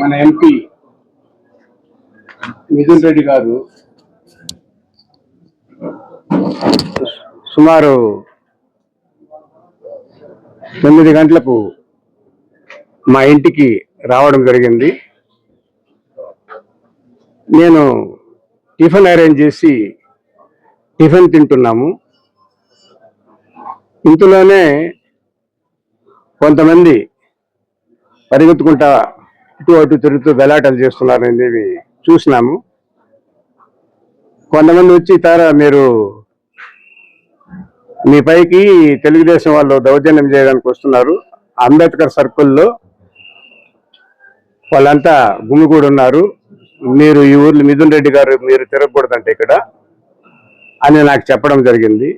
మన ఎంపీ మిథున్ రెడ్డి గారు సుమారు తొమ్మిది గంటలకు మా ఇంటికి రావడం జరిగింది. నేను టిఫిన్ అరేంజ్ చేసి టిఫిన్ తింటున్నాము. ఇంతలోనే కొంతమంది పరిగెత్తుకుంటా ఇటు అటు తిరుగుతూ గలాటలు చేస్తున్నారు అనేది చూసినాము. కొంతమంది వచ్చి తారా మీరు మీ పైకి తెలుగుదేశం వాళ్ళు దౌర్జన్యం చేయడానికి వస్తున్నారు. అంబేద్కర్ సర్కిల్లో వాళ్ళంతా గుమిగూడి ఉన్నారు మీరు ఈ ఊర్లో మిథున్ రెడ్డి గారు మీరు తిరగకూడదంటే ఇక్కడ అని నాకు చెప్పడం జరిగింది.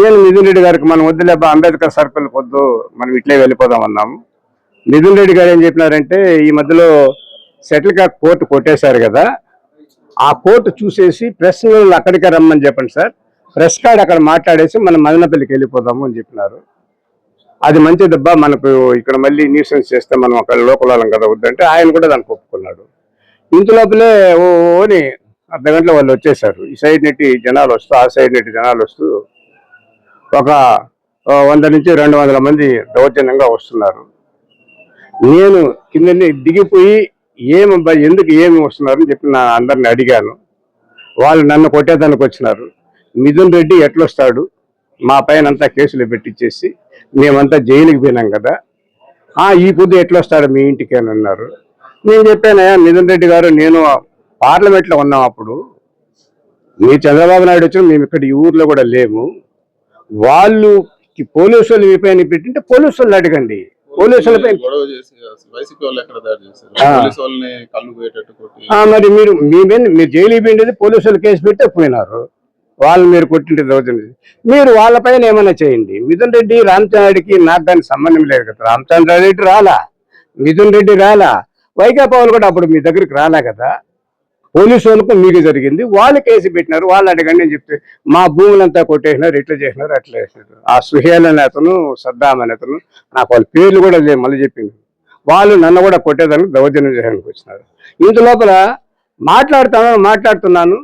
నేను మిథున్ రెడ్డి గారికి మనం వద్దులేబా అంబేద్కర్ సర్కిల్ పొద్దు మనం ఇట్లే వెళ్ళిపోదాం అన్నాము. మిథున్ రెడ్డి గారు ఏం చెప్పినారంటే ఈ మధ్యలో సెటిల్ కా కోర్టు కొట్టేశారు కదా ఆ కోర్టు చూసేసి ప్రెస్ వాళ్ళు అక్కడికే రమ్మని చెప్పండి సార్. ప్రెస్ కార్డ్ అక్కడ మాట్లాడేసి మనం మదనపల్లికి వెళ్ళిపోదాము అని చెప్పినారు. అది మంచిదబ్బా మనకు ఇక్కడ మళ్ళీ న్యూసెన్స్ చేస్తే మనం అక్కడ లోకల్ వాళ్ళం కదా వద్దంటే ఆయన కూడా దానికి ఒప్పుకున్నాడు ఇంతలోపలే ఓ ఓని అర్ధ గంటలో వాళ్ళు వచ్చేసారు ఈ సైడ్ నెట్టి జనాలు వస్తూ ఆ సైడ్ నెట్టి జనాలు వస్తూ ఒక వంద నుంచి రెండు వందల మంది దౌర్జన్యంగా వస్తున్నారు. నేను కిందనే దిగిపోయి ఏమబ్బా ఎందుకు ఏమి వస్తున్నారని చెప్పి నా అందరిని అడిగాను. వాళ్ళు నన్ను కొట్టేదానికి వచ్చినారు. మిథున్ రెడ్డి ఎట్లొస్తాడు? మా పైన అంతా కేసులు పెట్టించేసి మేమంతా జైలుకి పోయినాం కదా. ఆ ఈ పొద్దు ఎట్లొస్తాడు మీ ఇంటికి అని అన్నారు. నేను చెప్పానయ్యా మిథున్ రెడ్డి గారు నేను పార్లమెంట్లో ఉన్నాం అప్పుడు. మీ చంద్రబాబు నాయుడు వచ్చిన మేము ఇక్కడ ఈ ఊర్లో కూడా లేము. వాళ్ళు పోలీసు వాళ్ళు మీ పైన పెట్టింటే పోలీసు వాళ్ళు అడగండి. పోలీసుల పైన గొడవ చేసి అసలు వైసీపీ వాళ్ళు ఎక్కడ దాడి చేశారు? ఆ. పోలీసు వాళ్ళని కళ్ళు పోయేటట్టు కొట్టి ఆ, మరి మీరు మీ మీద మీరు జైలు పోయిండేది పోలీసులు కేసు పెడితే పోయినారు. వాళ్ళు మీరు కొట్టింటే దౌర్జన్యం మీరు వాళ్ళపైన ఏమైనా చేయండి. మిథున్ రెడ్డి రామచంద్రారెడ్డికి నాకు దానికి సంబంధం లేదు కదా. రామచంద్రారెడ్డి రాలా? మిథున్ రెడ్డి రాలా? వైకాపా వాళ్ళు కూడా అప్పుడు మీ దగ్గరికి రాలా కదా? పోలీసు వాళ్ళకు మీకు జరిగింది. వాళ్ళు కేసు పెట్టినారు. వాళ్ళు అడగండి అని చెప్తే మా భూములంతా కొట్టేసినారు ఇట్లా చేసినారు అట్లా చేసినారు. ఆ సుహేల్ అనే అతను సద్దాం అనే అతను నాకు వాళ్ళ పేర్లు కూడా లేదు మళ్ళీ చెప్పింది వాళ్ళు నన్ను కూడా కొట్టేదానికి దౌర్జన్యం చేయడానికి వచ్చినారు. ఇంత లోపల మాట్లాడుతాను మాట్లాడుతున్నాను.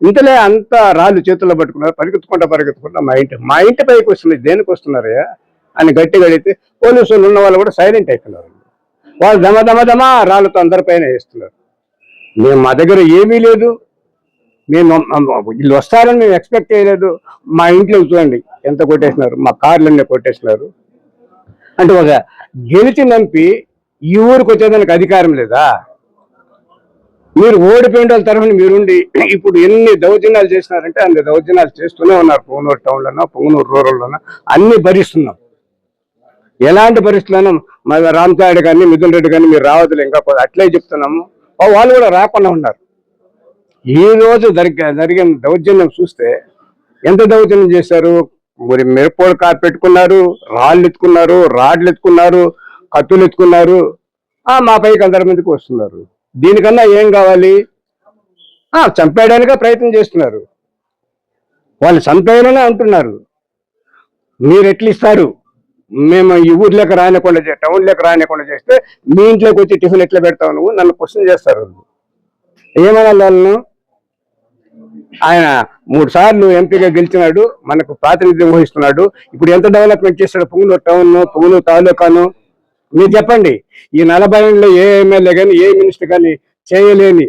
ఇంతలే అంత రాళ్ళు చేతుల్లో పట్టుకున్నారు పరిగెత్తుకుంటా పరిగెత్తుకుంటా మా ఇంటి మా ఇంటి పైకి వస్తున్నారు. దేనికి వస్తున్నారయ్యా? అని గట్టిగా అడిగితే పోలీసులు ఉన్న వాళ్ళు కూడా సైలెంట్ అయిపోయినారు. వాళ్ళు దమ దమ దమ రాళ్ళతో అందరిపైన వేస్తున్నారు. మేము మా దగ్గర ఏమీ లేదు. మేము వీళ్ళు వస్తారని మేము ఎక్స్పెక్ట్ చేయలేదు. మా ఇంట్లో చూడండి ఎంత కొట్టేసినారు. మా కార్లన్నీ కొట్టేసినారు. అంటే ఒక గెలిచి నంపి ఈ ఊరికి వచ్చేదానికి అధికారం లేదా? మీరు ఓడిపోయిన వాళ్ళ తరఫున మీరుండి ఇప్పుడు ఎన్ని దౌర్జన్యాలు చేసినారంటే అన్ని దౌర్జన్యాలు చేస్తూనే ఉన్నారు. పొంగనూరు టౌన్లోనో పొంగనూరు రూరల్లోనో అన్ని భరిస్తున్నాం. ఎలాంటి పరిస్థితులను రామ్ సాయుడు కానీ మిథున్ రెడ్డి కానీ మీరు రావద్దులే. ఇంకా అట్లే చెప్తున్నాము. వాళ్ళు కూడా రాకుండా ఉన్నారు. ఈ రోజు జరిగే జరిగిన దౌర్జన్యం చూస్తే ఎంత దౌర్జన్యం చేశారు? మరి మిరపోడు కార్ పెట్టుకున్నారు రాళ్ళు ఎత్తుకున్నారు రాడ్లు ఎత్తుకున్నారు కత్తులు ఎత్తుకున్నారు. మా పైకి అందరి మందికి వస్తున్నారు. దీనికన్నా ఏం కావాలి? చంపేయడానికే ప్రయత్నం చేస్తున్నారు. వాళ్ళు చంపేయాలనే అంటున్నారు. మీరు ఎట్లా ఇస్తారు? మేము ఈ ఊర్లోకి రానికుండా చే- టౌన్లోకి రానికుండా చేస్తే మీ ఇంట్లోకి వచ్చి టిఫిన్ ఎట్లా పెడతావు నువ్వు? నన్ను క్వశ్చన్ చేస్తారు. వాళ్ళు. వాళ్ళను? ఆయన మూడు సార్లు ఎంపీగా గెలిచినాడు మనకు ప్రాతినిధ్యం వహిస్తున్నాడు. ఇప్పుడు ఎంత డెవలప్మెంట్ చేస్తాడు పుంగనూరు టౌన్ పుంగనూరు తాలూకాను? మీరు చెప్పండి. ఈ నలభై ఏళ్ళలో ఏ ఎమ్మెల్యే కానీ ఏ మినిస్టర్ కానీ చేయలేని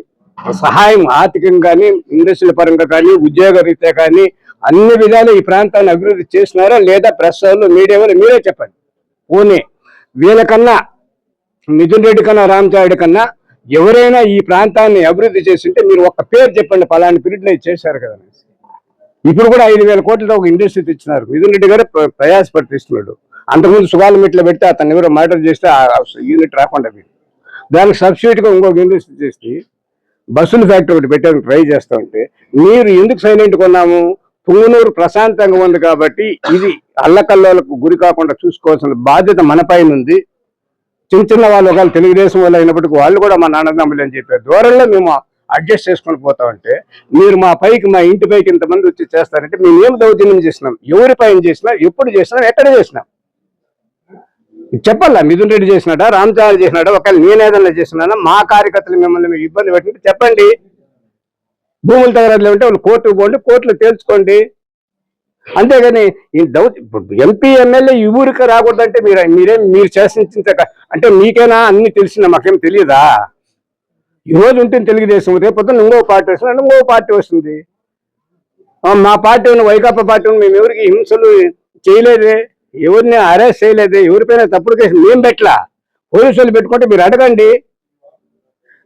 సహాయం ఆర్థికంగా కానీ ఇండస్ట్రీల పరంగా కానీ ఉద్యోగ రీత్యా కానీ అన్ని విధాలు ఈ ప్రాంతాన్ని అభివృద్ధి చేస్తున్నారా లేదా ప్రెస్ వాళ్ళు మీడియా వాళ్ళు మీరే చెప్పండి. పోనీ వీళ్ళకన్నా మిథున్ రెడ్డి కన్నా రామచారెడ్డి కన్నా ఎవరైనా ఈ ప్రాంతాన్ని అభివృద్ధి చేస్తుంటే మీరు ఒక్క పేరు చెప్పండి పలాని పీరియడ్లో చేశారు కదా ఇప్పుడు కూడా ఐదు వేల కోట్లతో ఒక ఇండస్ట్రీ తెచ్చినారు. మిథున్ రెడ్డి గారు ప్రయాసపడిస్తున్నాడు అంతకుముందు సుగాల మిట్లో పెడితే అతను ఎవరో మర్డర్ చేస్తే యూనిట్ రాకుండా మీరు దానికి సబ్సిడీగా ఇంకొక ఇండస్ట్రీ చేసి బస్సుల ఫ్యాక్టరీ ఒకటి పెట్టడానికి ట్రై చేస్తూ ఉంటే మీరు ఎందుకు సైలెంట్ కొన్నాము? పుంగనూరు ప్రశాంతంగా ఉంది కాబట్టి ఇది అల్లకల్లోలకు గురి కాకుండా చూసుకోవాల్సిన బాధ్యత మనపైన ఉంది. చిన్న చిన్న వాళ్ళు ఒకవేళ తెలుగుదేశం వాళ్ళు అయినప్పటికీ వాళ్ళు కూడా మా నాన్నదమ్ములు అని చెప్పారు దూరంలో మేము అడ్జస్ట్ చేసుకొని పోతామంటే మీరు మా పైకి మా ఇంటి పైకి ఇంతమంది వచ్చి చేస్తారంటే మేము ఏం దౌర్జన్యం చేసినాం? ఎవరి పైన చేసినా? ఎప్పుడు చేసినాం? ఎక్కడ చేసినాం? చెప్పాలా? మిథున్ రెడ్డి చేసినాడా? రామచంద్ర చేసినాడా? ఒకవేళ నేనేదన్నా చేసినా మా కార్యకర్తలు మిమ్మల్ని ఇబ్బంది పెట్టినట్టు చెప్పండి. భూములు తగరాలు ఉంటే వాళ్ళు కోర్టుకు పోండి కోర్టులో తేల్చుకోండి. అంతేగాని ఈ దౌ- ఎంపీ ఎమ్మెల్యే ఈ ఊరికి రాకూడదంటే మీరు మీరేం మీరు శాసించిన అంటే మీకేనా అన్ని తెలిసిందా? మాకేం తెలియదా ఈ రోజు ఉంటుంది తెలుగుదేశం రేపు పొద్దున్న ఇంకో పార్టీ వస్తుంది ఇంకో పార్టీ వస్తుంది. మా పార్టీ ఉన్న వైకాపా పార్టీ ఉన్న మేము ఎవరికి హింసలు చేయలేదే ఎవరిని అరెస్ట్ చేయలేదే ఎవరిపైన తప్పుడు కేసు మేము పెట్టలా? పోలీసులు పెట్టుకుంటే మీరు అడగండి.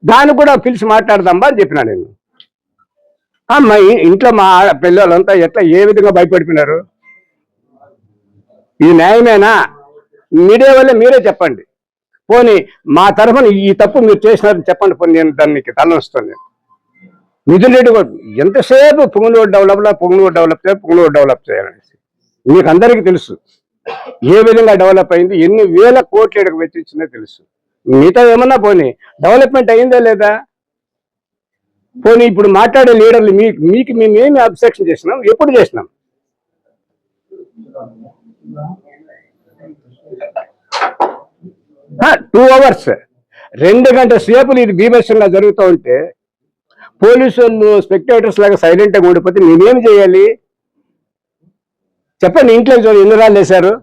దాన్ని కూడా పిలిచి మాట్లాడదాం అని చెప్పినా నేను. మా ఇంట్లో మా పిల్లలంతా ఎట్లా ఏ విధంగా భయపడిపోయినారు? ఇది న్యాయమేనా? మీడియా వల్ల మీరే చెప్పండి. పోనీ మా తరఫున ఈ తప్పు మీరు చేసినారని చెప్పండి పోనీ నేను దానికి తలనొస్తాను మిథున్ రెడ్డి ఎంతసేపు పుంగనూరు డెవలప్ పుంగనూరు డెవలప్ చేయాలి పుంగనూరు డెవలప్ చేయాలనేసి. మీకు అందరికీ తెలుసు. ఏ విధంగా డెవలప్ అయింది ఎన్ని వేల కోట్లు ఇక్కడికి వెచ్చించిందో తెలుసు. మిగతా ఏమన్నా పోనీ డెవలప్మెంట్ అయిందా లేదా? పోనీ ఇప్పుడు మాట్లాడే లీడర్లు మీకు మీకు మేము ఏమి అబ్సెక్షన్ చేసినాం? ఎప్పుడు చేసినాం? Two hours. రెండు గంటల సేపులు ఇది బీభత్సంగా జరుగుతూ ఉంటే పోలీసు వాళ్ళు స్పెక్టేటర్స్ లాగా సైలెంట్గా ఓడిపోతే ఉండిపోతే మేమేం చేయాలి? చెప్పండి ఇంట్లో చూడండి ఎన్ని రాళ్ళు వేశారు?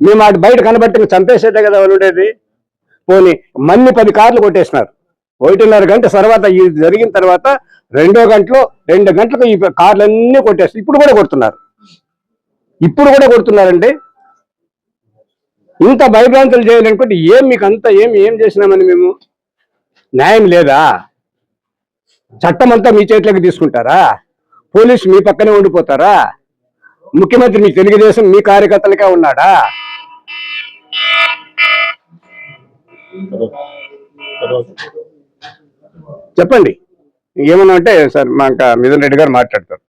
మేము అటు బయట కనబట్టి చంపేసేదే కదా వాళ్ళు ఉండేది. పోనీ మన్ని పది కార్లు కొట్టేసినారు. ఒకటిన్నర గంట తర్వాత ఇది జరిగిన తర్వాత రెండో గంటలో రెండు గంటలకు ఈ కార్లన్నీ కొట్టేస్తారు. ఇప్పుడు కూడా కొడుతున్నారు. ఇప్పుడు కూడా కొడుతున్నారండి ఇంత భయభ్రాంతులు చేయాలనుకుంటే ఏం మీకు అంత ఏం ఏం చేసినామని మేము న్యాయం లేదా? చట్టం అంతా మీ చేతిలోకి తీసుకుంటారా? పోలీసు మీ పక్కనే ఉండిపోతారా? ముఖ్యమంత్రి మీ తెలుగుదేశం మీ కార్యకర్తలకే ఉన్నాడా? తర్వాత. చెప్పండి. ఏమన్నా అంటే సార్ మా ఇంకా మిథున్ రెడ్డి గారు మాట్లాడతారు.